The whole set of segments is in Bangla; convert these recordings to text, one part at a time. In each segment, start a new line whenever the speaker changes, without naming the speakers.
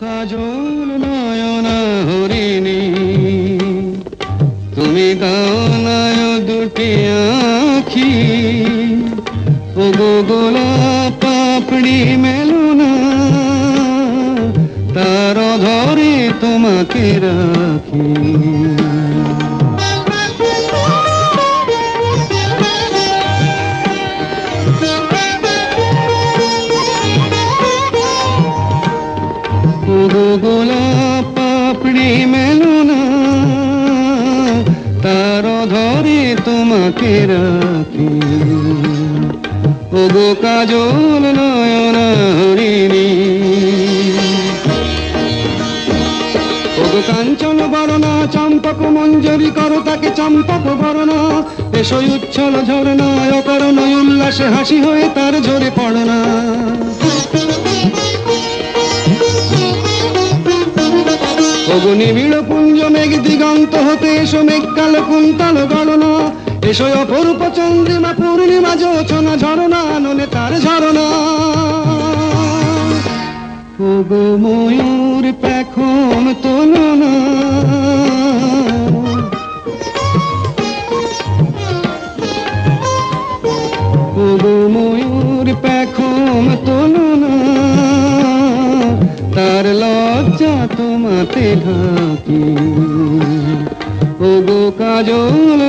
কাজল নয়ন হরিণী। তুমি দানায় দুটি আখি। ও গো গোলাপ পাপড়ি মেলো না। তার ধরে তোমাকে রাখি। গোলাপ পাপড়ি মেলো না। তার ধরে তোমাকে রাখি। ও গো কাজল নয়ন হরিণী। ও কাঞ্চন বরণা, চম্পক মঞ্জরি করো তাকে, চম্পক বরণা। এসই উচ্ছল ঝরনা অকরণ উল্লাসে হাসি হয়ে তার ঝরে পড়না। ওগো নিবিড় পুঞ্জ মেঘ দিগন্ত হতে এসো মেঘ কালো কুন্তল গণনা এসো অপরূপ চন্দ্রিমা পূর্ণিমা যোচনা ঝরনা ননে তার ঝরনা ময়ূর পেখন তোলনা ময়ূর পেখন তোলনা তোমাতে ঢাকি। ওগো কাজল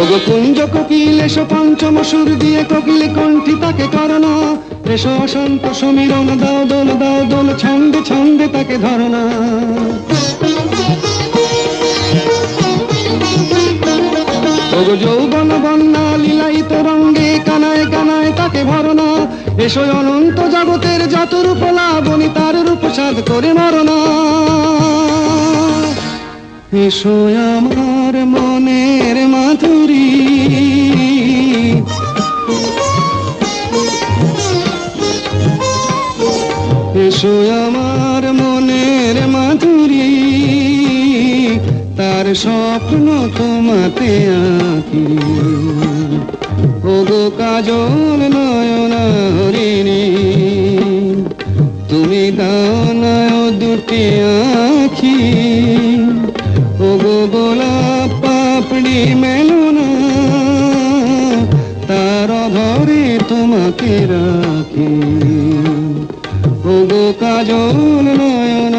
ওগো কুঞ্জ কোকিল, এসো পঞ্চম সুর দিয়ে কোকিল কণ্ঠি তাকে করনা। এসো অশান্ত সমীরণ, দাও দোল দাও দোল, ছন্দে ছন্দে তাকে ধরনা। যৌবন বন্যা, লীলায়িত রঙ্গে কানায় কানায় তাকে ভরনা। এসো অনন্ত জগতের যত রূপ লাবণী তার রূপ সাধ করে মরনা। এসো আমার মনের মাধুরী। এসো আমার মনের মাধুরী। তার স্বপ্ন তোমাতে আঁকি। ওগো কাজল নয়ন তুমি দানায় দুটি আখি। পাপড়ি মেলো না তার ধরে তোমাকে রাখি। ওগো কাজল নয়ন